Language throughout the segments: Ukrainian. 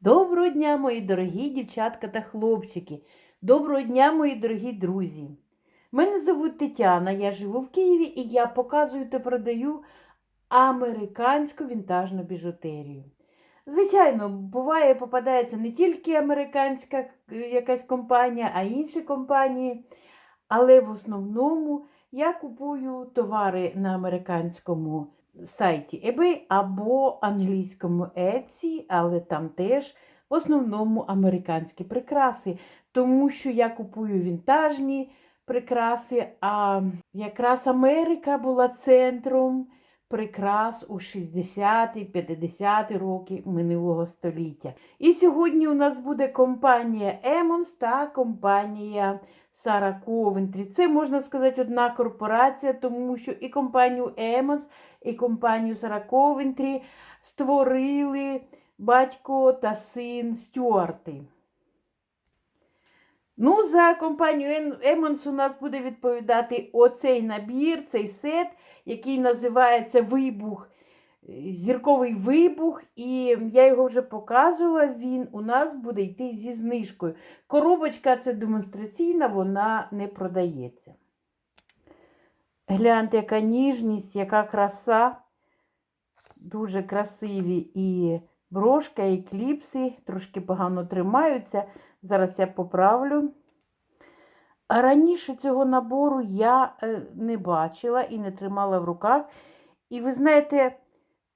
Доброго дня, мої дорогі дівчатка та хлопчики. Доброго дня, мої дорогі друзі. Мене звуть Тетяна, я живу в Києві і я показую та продаю американську вінтажну біжутерію. Звичайно, буває, попадається не тільки американська якась компанія, а й інші компанії. Але в основному я купую товари на американському сайті eBay або англійському Etsy, але там теж в основному американські прикраси, тому що я купую вінтажні прикраси, а якраз Америка була центром прикрас у 60-50 роки минулого століття. І сьогодні у нас буде компанія Емонс та компанія Сара Ковентрі. Це можна сказати одна корпорація, тому що і компанію Емонс, і компанію Сара Ковентрі створили батько та син Стюарти. Ну, за компанію Емонс у нас буде відповідати оцей набір, цей сет, який називається Вибух, зірковий вибух. І я його вже показувала, він у нас буде йти зі знижкою. Коробочка це демонстраційна, вона не продається. Гляньте, яка ніжність, яка краса. Дуже красиві і брошка, і кліпси, трошки погано тримаються. Зараз я поправлю. Раніше цього набору я е, не бачила і не тримала в руках. І ви знаєте,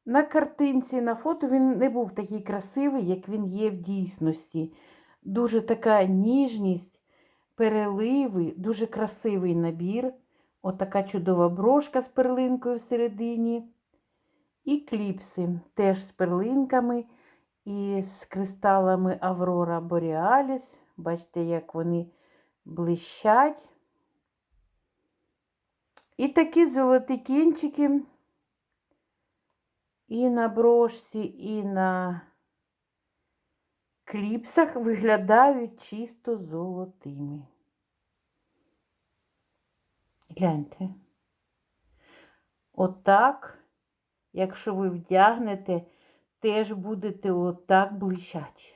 на картинці, на фото він не був такий красивий, як він є в дійсності. Дуже така ніжність, переливи, дуже красивий набір. Отака чудова брошка з перлинкою всередині. І кліпси теж з перлинками і з кристалами Аврора Borealis. Бачите, як вони блищать. І такі золоті кінчики і на брошці, і на кліпсах виглядають чисто золотими. Гляньте. Отак, якщо ви вдягнете, теж будете отак блищать.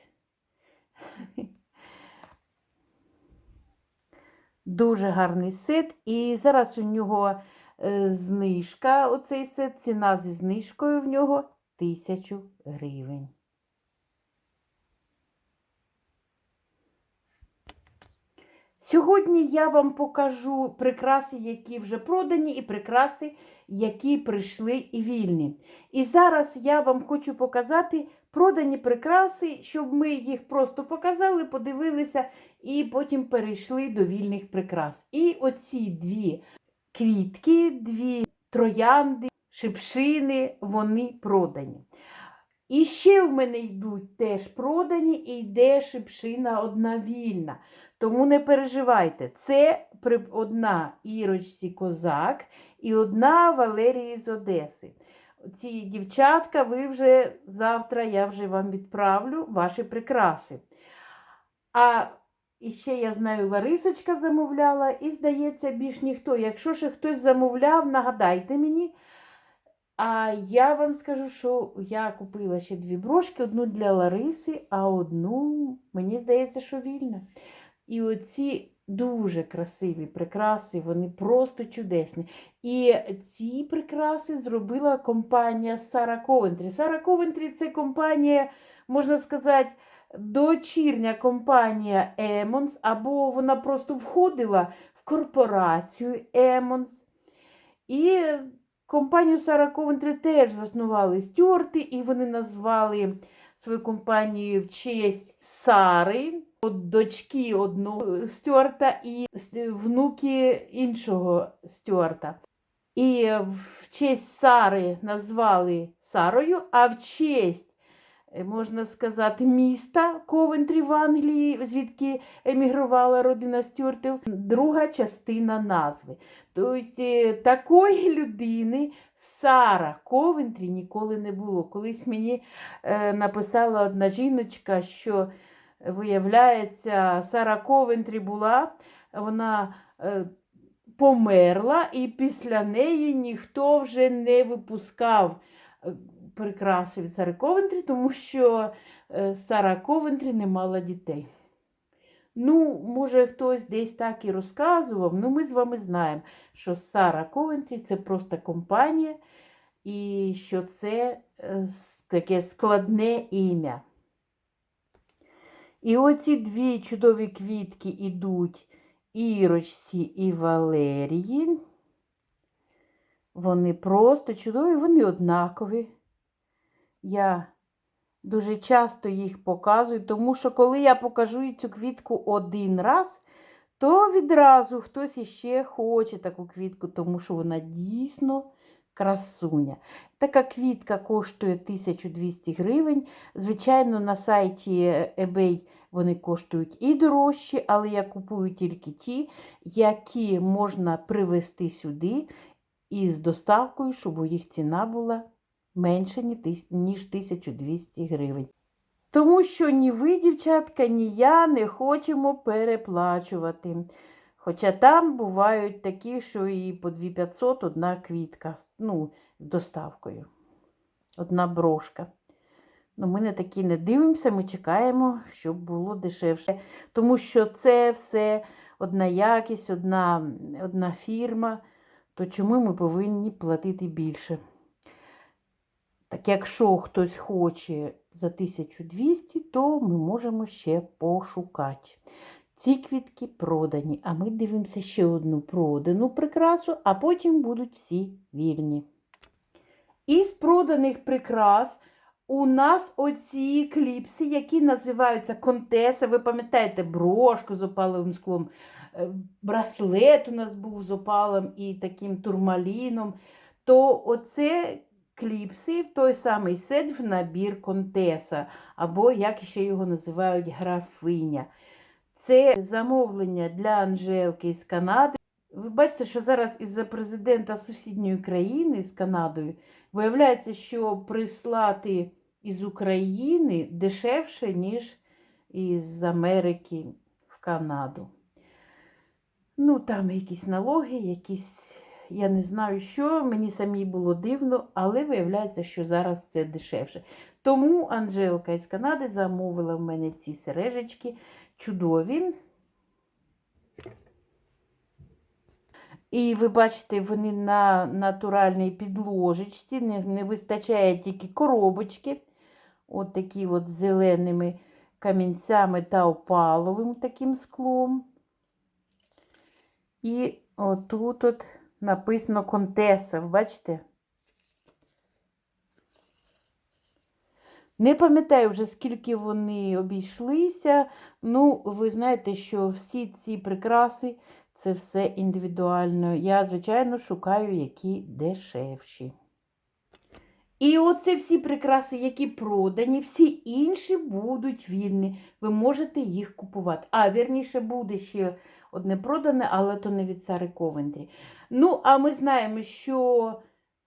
Дуже гарний сет. І зараз у нього е, знижка, оцей сет, ціна зі знижкою в нього 1000 гривень. Сьогодні я вам покажу прикраси, які вже продані, і прикраси, які прийшли і вільні. І зараз я вам хочу показати продані прикраси, щоб ми їх просто показали, подивилися і потім перейшли до вільних прикрас. І оці дві квітки, дві троянди, шипшини, вони продані. І ще в мене йдуть теж продані і йде шипшина одна вільна. Тому не переживайте, це одна Ірочці Козак і одна Валерії з Одеси. Ці дівчатка, ви вже завтра я вже вам відправлю ваші прикраси. А ще я знаю, Ларисочка замовляла, і, здається, більш ніхто. Якщо ще хтось замовляв, нагадайте мені. А я вам скажу, що я купила ще дві брошки: одну для Лариси, а одну, мені здається, що вільна. І оці дуже красиві прикраси, вони просто чудесні. І ці прикраси зробила компанія Сара Ковентрі. Сара Ковентрі це компанія, можна сказати, дочірня компанія Емонс, або вона просто входила в корпорацію Емонс. І компанію Сара Ковентрі теж заснували Стюарти, і вони назвали свою компанію в честь Сари от дочки одного Стюарта і внуки іншого Стюарта. І в честь Сари назвали Сарою, а в честь, можна сказати, міста Ковентрі в Англії, звідки емігрувала родина Стюартів, друга частина назви. Тобто такої людини Сара Ковентрі ніколи не було. Колись мені е, написала одна жіночка, що Виявляється, Сара Ковентрі була, вона е, померла, і після неї ніхто вже не випускав е, прикраси від Сари Ковентрі, тому що е, Сара Ковентрі не мала дітей. Ну, може, хтось десь так і розказував, ну ми з вами знаємо, що Сара Ковентрі це просто компанія, і що це е, таке складне ім'я. І оці дві чудові квітки ідуть Ірочці і Валерії. Вони просто чудові, вони однакові. Я дуже часто їх показую, тому що коли я покажу цю квітку один раз, то відразу хтось іще хоче таку квітку, тому що вона дійсно красуня. Така квітка коштує 1200 гривень. Звичайно, на сайті eBay вони коштують і дорожчі, але я купую тільки ті, які можна привезти сюди із доставкою, щоб їх ціна була менше, ніж 1200 гривень. Тому що ні ви, дівчатка, ні я не хочемо переплачувати. Хоча там бувають такі, що і по 2500 одна квітка, ну, з доставкою. Одна брошка. Ну, ми на такі не дивимося, ми чекаємо, щоб було дешевше. Тому що це все одна якість, одна, одна фірма, то чому ми повинні платити більше? Так якщо хтось хоче за 1200, то ми можемо ще пошукати. Ці квітки продані, а ми дивимося ще одну продану прикрасу, а потім будуть всі вільні. Із проданих прикрас у нас оці кліпси, які називаються контеса. Ви пам'ятаєте, брошку з опаловим склом, е, браслет у нас був з опалом і таким турмаліном. То оце кліпси в той самий сет в набір контеса, або як ще його називають графиня. Це замовлення для Анжелки з Канади. Ви бачите, що зараз із-за президента сусідньої країни з Канадою виявляється, що прислати із України дешевше, ніж із Америки в Канаду. Ну, там якісь налоги, якісь, я не знаю що, мені самій було дивно, але виявляється, що зараз це дешевше. Тому Анжелка із Канади замовила в мене ці сережечки чудові. І ви бачите, вони на натуральній підложечці, не, не вистачає тільки коробочки, от такі от зеленими камінцями та опаловим таким склом. І отут от написано Контеса, ви бачите? Не пам'ятаю вже, скільки вони обійшлися. Ну, ви знаєте, що всі ці прикраси це все індивідуально. Я, звичайно, шукаю, які дешевші. І оце всі прикраси, які продані, всі інші будуть вільні. Ви можете їх купувати. А, вірніше, буде ще одне продане, але то не від Сари Ковентрі. Ну, а ми знаємо, що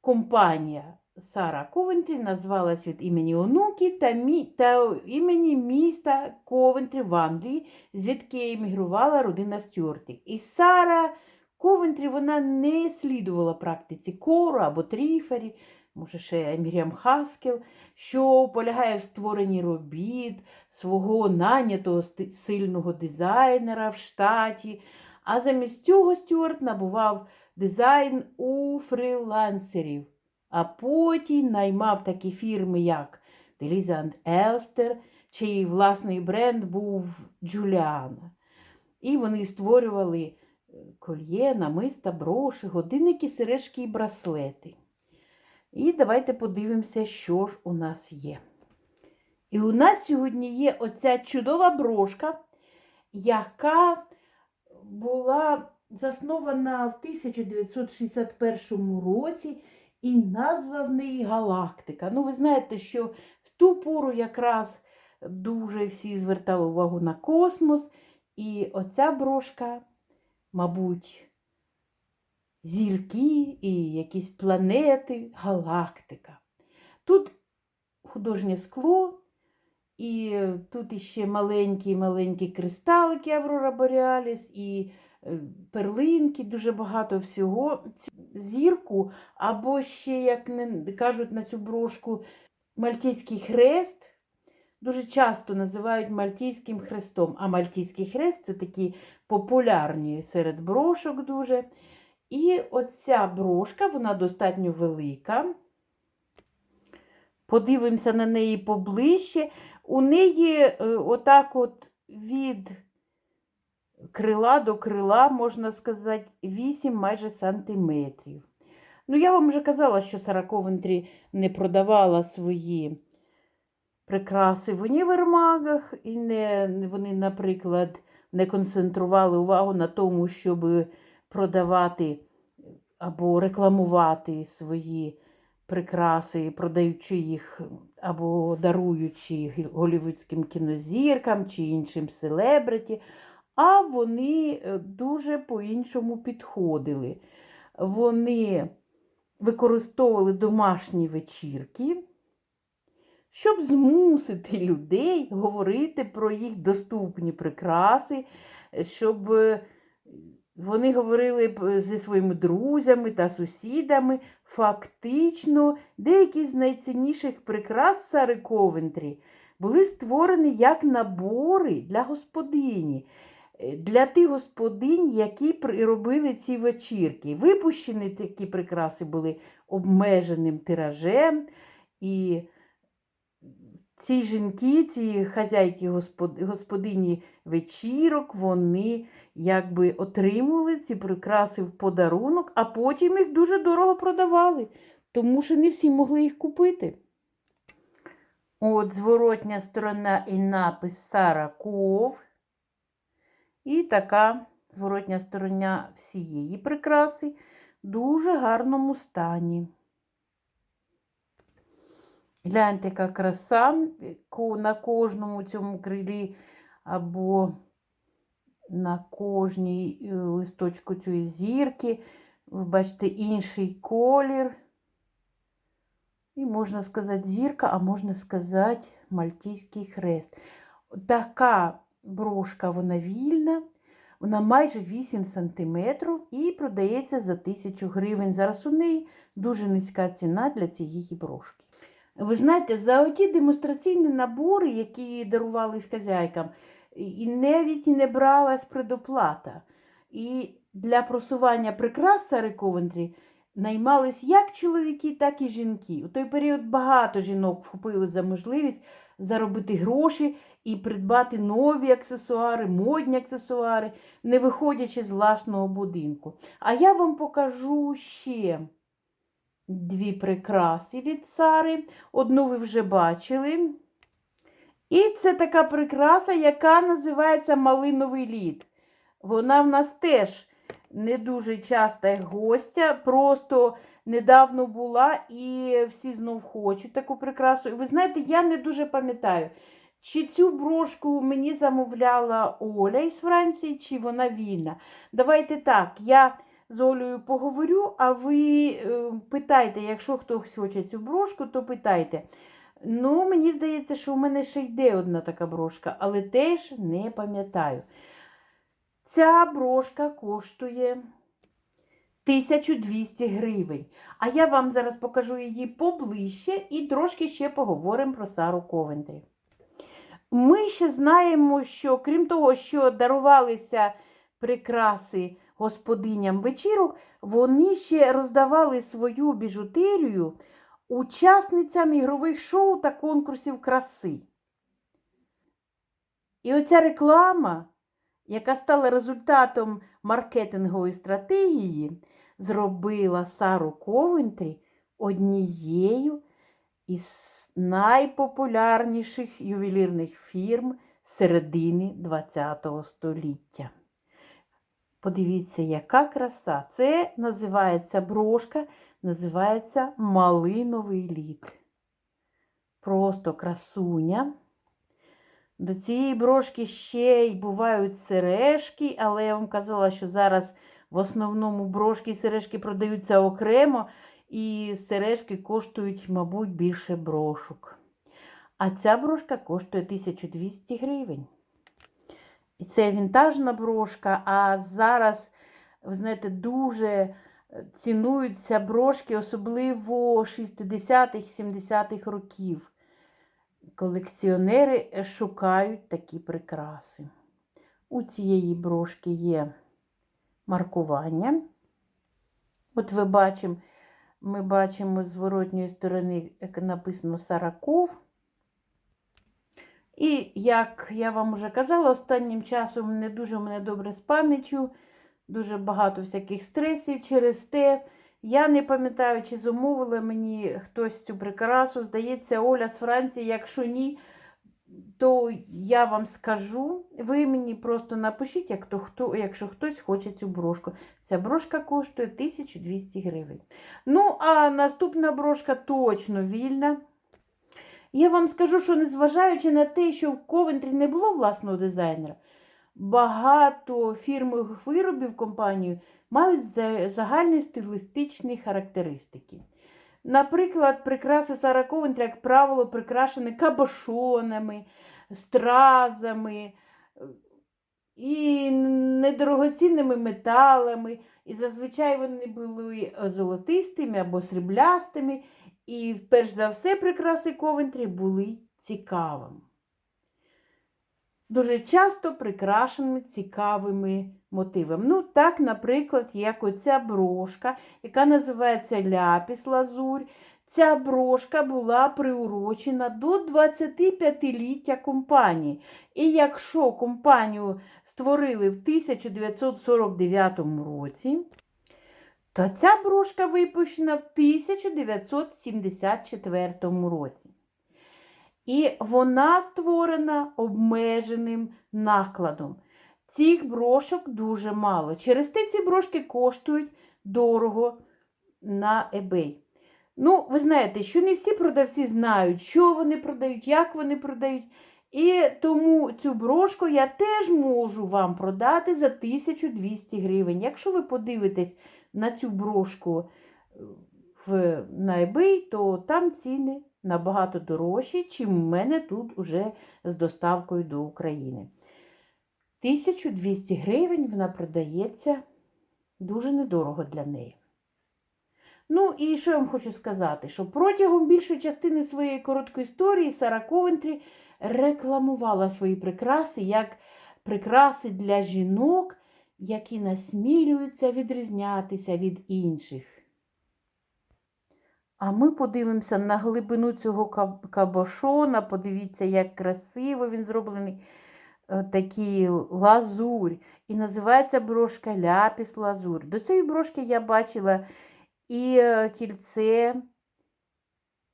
компанія Сара Ковентрі назвалась від імені онуки та, мі... та імені міста Ковентрі в Англії, звідки емігрувала родина Стюартів. І Сара Ковентрі вона не слідувала практиці кору або тріфері, може ще Мір'ям Хаскел, що полягає в створенні робіт свого нанятого сильного дизайнера в штаті. А замість цього Стюарт набував дизайн у фрилансерів, а потім наймав такі фірми, як Деліза Елстер, чий власний бренд був Джуліана. І вони створювали е, кольє, намиста, броші, годинники, сережки і браслети. І давайте подивимося, що ж у нас є. І у нас сьогодні є оця чудова брошка, яка була заснована в 1961 році, і назва в неї Галактика. Ну, ви знаєте, що в ту пору якраз дуже всі звертали увагу на космос, і оця брошка, мабуть, зірки і якісь планети, галактика. Тут художнє скло, і тут іще маленькі-маленькі кристалики Аврора Боріаліс, і е, перлинки, дуже багато всього. Зірку, або ще, як кажуть на цю брошку, Мальтійський хрест. Дуже часто називають Мальтійським хрестом. А Мальтійський хрест це такі популярні серед брошок дуже. І оця брошка, вона достатньо велика. Подивимося на неї поближче. У неї е, отак от від крила до крила, можна сказати, 8 майже сантиметрів. Ну, я вам вже казала, що Сара Ковентрі не продавала свої прикраси в універмагах, і не, вони, наприклад, не концентрували увагу на тому, щоб продавати або рекламувати свої прикраси, продаючи їх або даруючи голівудським кінозіркам чи іншим селебриті, а вони е, дуже по-іншому підходили. Вони використовували домашні вечірки, щоб змусити людей говорити про їх доступні прикраси, щоб е, вони говорили б зі своїми друзями та сусідами. Фактично, деякі з найцінніших прикрас Сари Ковентрі були створені як набори для господині, е, для тих господинь, які робили ці вечірки. Випущені такі прикраси були обмеженим тиражем. І ці жінки, ці хазяйки господині вечірок, вони якби отримували ці прикраси в подарунок, а потім їх дуже дорого продавали, тому що не всі могли їх купити. От зворотня сторона і напис Сара Ков. І така зворотня сторона всієї прикраси в дуже гарному стані. Гляньте, яка краса на кожному цьому крилі або на кожній е, листочку цієї зірки. Ви бачите інший колір. І можна сказати зірка, а можна сказати мальтійський хрест. Така брошка, вона вільна, вона майже 8 см і продається за 1000 гривень. Зараз у неї дуже низька ціна для цієї брошки. Ви знаєте, за оті демонстраційні набори, які дарувались хазяйкам, і навіть не бралась предоплата. І для просування прикрас Сари Ковентрі наймались як чоловіки, так і жінки. У той період багато жінок вхопили за можливість заробити гроші і придбати нові аксесуари, модні аксесуари, не виходячи з власного будинку. А я вам покажу ще дві прикраси від цари. Одну ви вже бачили. І це така прикраса, яка називається малиновий лід. Вона в нас теж не дуже часта гостя, просто недавно була і всі знов хочуть таку прикрасу. І ви знаєте, я не дуже пам'ятаю, чи цю брошку мені замовляла Оля із Франції, чи вона вільна. Давайте так, я з Олею поговорю, а ви е, питайте, якщо хтось хоче цю брошку, то питайте. Ну, мені здається, що у мене ще йде одна така брошка, але теж не пам'ятаю. Ця брошка коштує 1200 гривень. А я вам зараз покажу її поближче і трошки ще поговоримо про Сару Ковентрі. Ми ще знаємо, що крім того, що дарувалися прикраси господиням вечірок, вони ще роздавали свою біжутерію учасницям ігрових шоу та конкурсів краси. І оця реклама, яка стала результатом маркетингової стратегії, зробила Сару Ковентрі однією із найпопулярніших ювелірних фірм середини ХХ століття. Подивіться, яка краса. Це називається брошка, називається малиновий лід. Просто красуня. До цієї брошки ще й бувають сережки, але я вам казала, що зараз в основному брошки і сережки продаються окремо, і сережки коштують, мабуть, більше брошок. А ця брошка коштує 1200 гривень. І це вінтажна брошка, а зараз, ви знаєте, дуже е, цінуються брошки, особливо 60-х, 70-х років. Колекціонери е, шукають такі прикраси. У цієї брошки є маркування. От ви бачимо, ми бачимо з зворотньої сторони, як написано Сараков. І як я вам вже казала, останнім часом не дуже мене добре з пам'яттю, дуже багато всяких стресів через те. Я не пам'ятаю, чи замовила мені хтось цю прикрасу. Здається, Оля з Франції, якщо ні, то я вам скажу. Ви мені просто напишіть, як то, хто, якщо хтось хоче цю брошку. Ця брошка коштує 1200 гривень. Ну, а наступна брошка точно вільна. Я вам скажу, що незважаючи на те, що в Ковентрі не було власного дизайнера, багато фірмових виробів компанії мають загальні стилістичні характеристики. Наприклад, прикраси Сара Ковентрі, як правило, прикрашені кабошонами, стразами е, і недорогоцінними металами. І зазвичай вони були е, золотистими або сріблястими. І перш за все прикраси Ковентрі були цікавими. Дуже часто прикрашеними цікавими мотивами. Ну, так, наприклад, як оця брошка, яка називається Ляпіс Лазурь. Ця брошка була приурочена до 25-ліття компанії. І якщо компанію створили в 1949 році, то ця брошка випущена в 1974 році. І вона створена обмеженим накладом. Цих брошок дуже мало. Через те ці брошки коштують дорого на eBay. Ну, ви знаєте, що не всі продавці знають, що вони продають, як вони продають. І тому цю брошку я теж можу вам продати за 1200 гривень. Якщо ви подивитесь на цю брошку в, на eBay, то там ціни набагато дорожчі, чим в мене тут уже з доставкою до України. 1200 гривень вона продається дуже недорого для неї. Ну, і що я вам хочу сказати, що протягом більшої частини своєї короткої історії Сара Ковентрі рекламувала свої прикраси як прикраси для жінок, які насмілюються відрізнятися від інших. А ми подивимося на глибину цього каб- кабошона, подивіться, як красиво він зроблений, е, такий лазурь. І називається брошка ляпіс лазурь. До цієї брошки я бачила і е, кільце,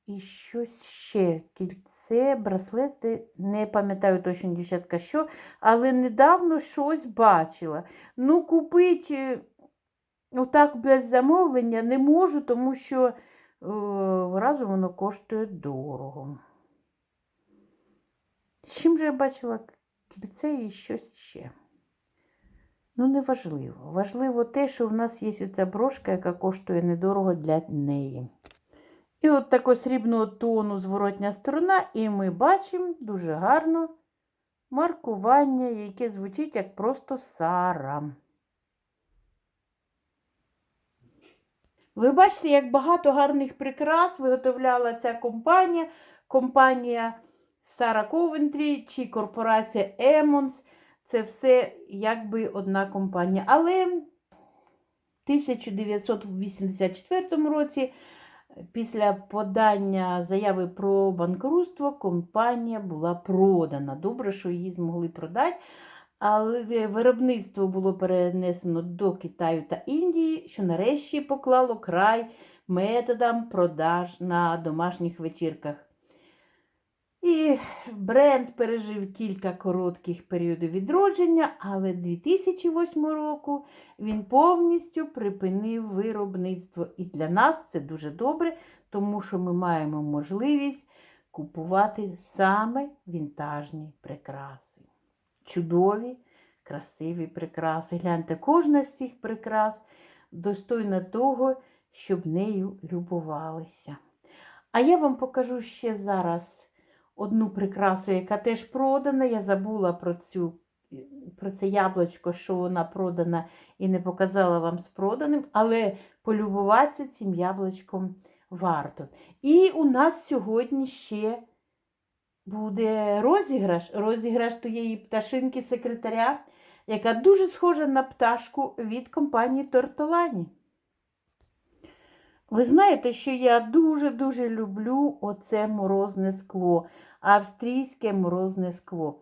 і щось ще. Кільце, браслет, не пам'ятаю точно, дівчатка, що, але недавно щось бачила. Ну, купити отак без замовлення не можу, тому що е, разом воно коштує дорого. Чим же я бачила кільце і щось ще? Ну, не важливо. Важливо те, що в нас є ця брошка, яка коштує недорого для неї. І от такого срібного тону зворотня сторона, і ми бачимо дуже гарно маркування, яке звучить як просто Сара. Ви бачите, як багато гарних прикрас виготовляла ця компанія. Компанія Сара Ковентрі чи корпорація Емонс. Це все якби одна компанія. Але в 1984 році, після подання заяви про банкрутство, компанія була продана. Добре, що її змогли продати. Але виробництво було перенесено до Китаю та Індії, що нарешті поклало край методам продаж на домашніх вечірках. І бренд пережив кілька коротких періодів відродження, але 2008 року він повністю припинив виробництво. І для нас це дуже добре, тому що ми маємо можливість купувати саме вінтажні прикраси. Чудові, красиві прикраси. Гляньте, кожна з цих прикрас достойна того, щоб нею любувалися. А я вам покажу ще зараз одну прикрасу, яка теж продана. Я забула про цю про це яблучко, що вона продана і не показала вам з проданим, але полюбуватися цим яблучком варто. І у нас сьогодні ще буде розіграш. Розіграш тієї пташинки секретаря, яка дуже схожа на пташку від компанії Тортолані. Ви знаєте, що я дуже-дуже люблю оце морозне скло, австрійське морозне скло.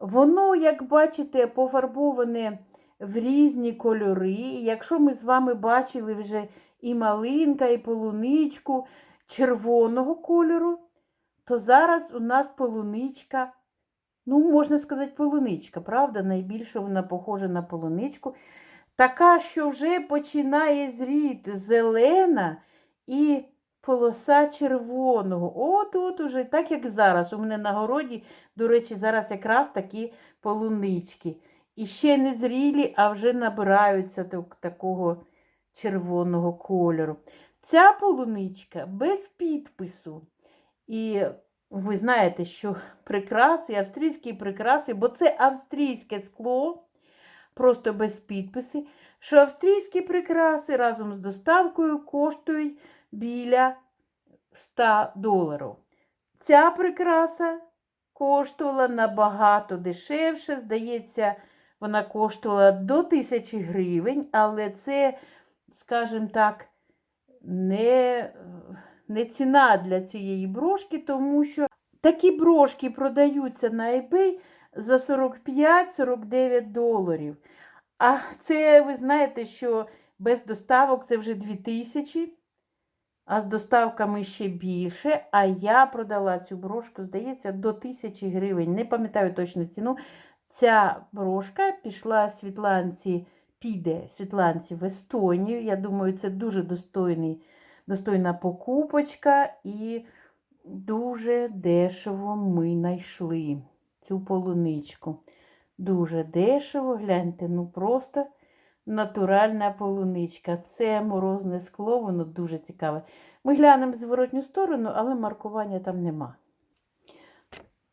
Воно, як бачите, пофарбоване в різні кольори. Якщо ми з вами бачили вже і малинка, і полуничку червоного кольору, то зараз у нас полуничка, ну, можна сказати, полуничка, правда? Найбільше вона похожа на полуничку. Така, що вже починає зріти зелена і полоса червоного. От от уже, так як зараз. У мене на городі, до речі, зараз якраз такі полунички. І ще не зрілі, а вже набираються так- такого червоного кольору. Ця полуничка без підпису. І ви знаєте, що прикраси, австрійські прикраси, бо це австрійське скло, просто без підписи, що австрійські прикраси разом з доставкою коштують біля 100 доларів. Ця прикраса коштувала набагато дешевше. Здається, вона коштувала до 1000 гривень, але це, скажімо так, не, не ціна для цієї брошки, тому що такі брошки продаються на eBay за 45-49 доларів. А це ви знаєте, що без доставок це вже 2000, а з доставками ще більше. А я продала цю брошку, здається, до 1000 гривень. Не пам'ятаю точну ціну. Ця брошка пішла Світланці, піде Світланці в Естонію. Я думаю, це дуже достойний, достойна покупочка і дуже дешево ми знайшли цю полуничку. Дуже дешево, гляньте, ну просто натуральна полуничка. Це морозне скло, воно дуже цікаве. Ми глянемо зворотню сторону, але маркування там нема.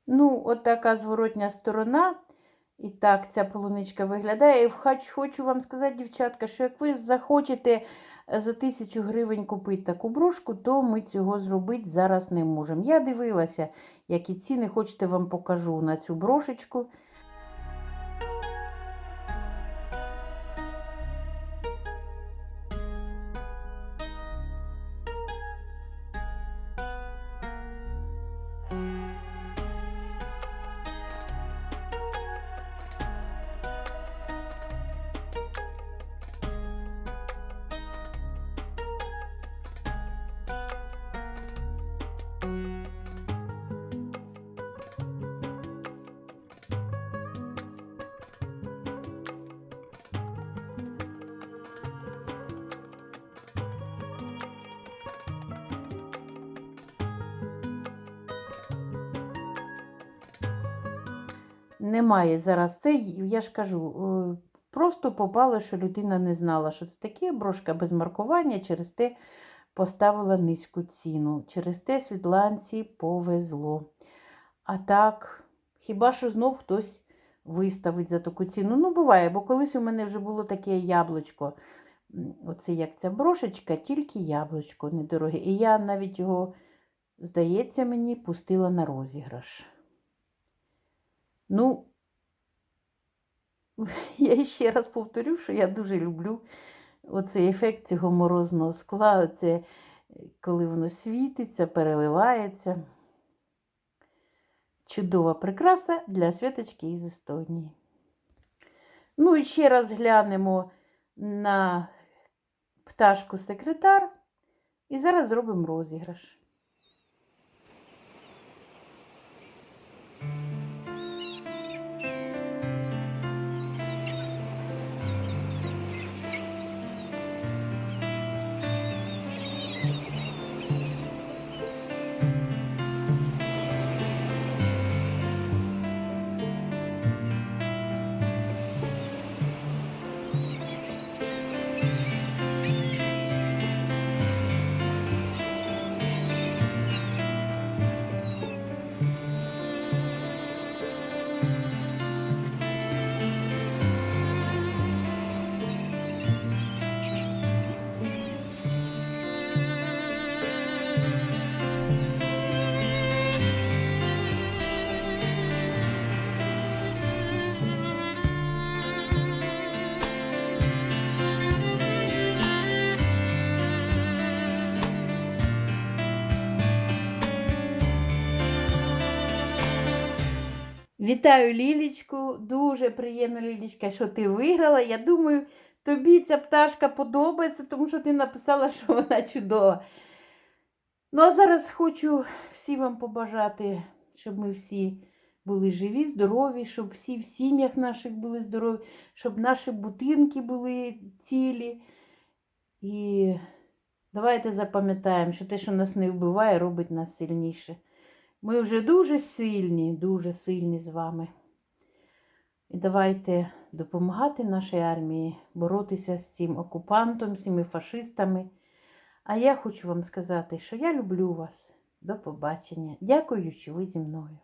Ну, от така зворотня сторона. І так ця полуничка виглядає. І хочу вам сказати, дівчатка, що як ви захочете за тисячу гривень купити таку брошку, то ми цього зробити зараз не можемо. Я дивилася, які ціни, хочете вам покажу на цю брошечку. Немає зараз це, я ж кажу, е, просто попало, що людина не знала, що це таке брошка без маркування, через те поставила низьку ціну. Через те Світланці повезло. А так, хіба що знов хтось виставить за таку ціну? Ну, буває, бо колись у мене вже було таке яблучко. Оце як ця брошечка, тільки яблучко недороге. І я навіть його, здається, мені пустила на розіграш. Ну, я ще раз повторю, що я дуже люблю оцей ефект цього морозного скла, оце, коли воно світиться, переливається. Чудова прикраса для святочки із Естонії. Ну і ще раз глянемо на пташку секретар. І зараз зробимо розіграш. Вітаю Лілічку. Дуже приємно, Лілічка, що ти виграла. Я думаю, тобі ця пташка подобається, тому що ти написала, що вона чудова. Ну, а зараз хочу всім вам побажати, щоб ми всі були живі, здорові, щоб всі в сім'ях наших були здорові, щоб наші будинки були цілі. І давайте запам'ятаємо, що те, що нас не вбиває, робить нас сильніше. Ми вже дуже сильні, дуже сильні з вами. І давайте допомагати нашій армії боротися з цим окупантом, з цими фашистами. А я хочу вам сказати, що я люблю вас. До побачення. Дякую, що ви зі мною.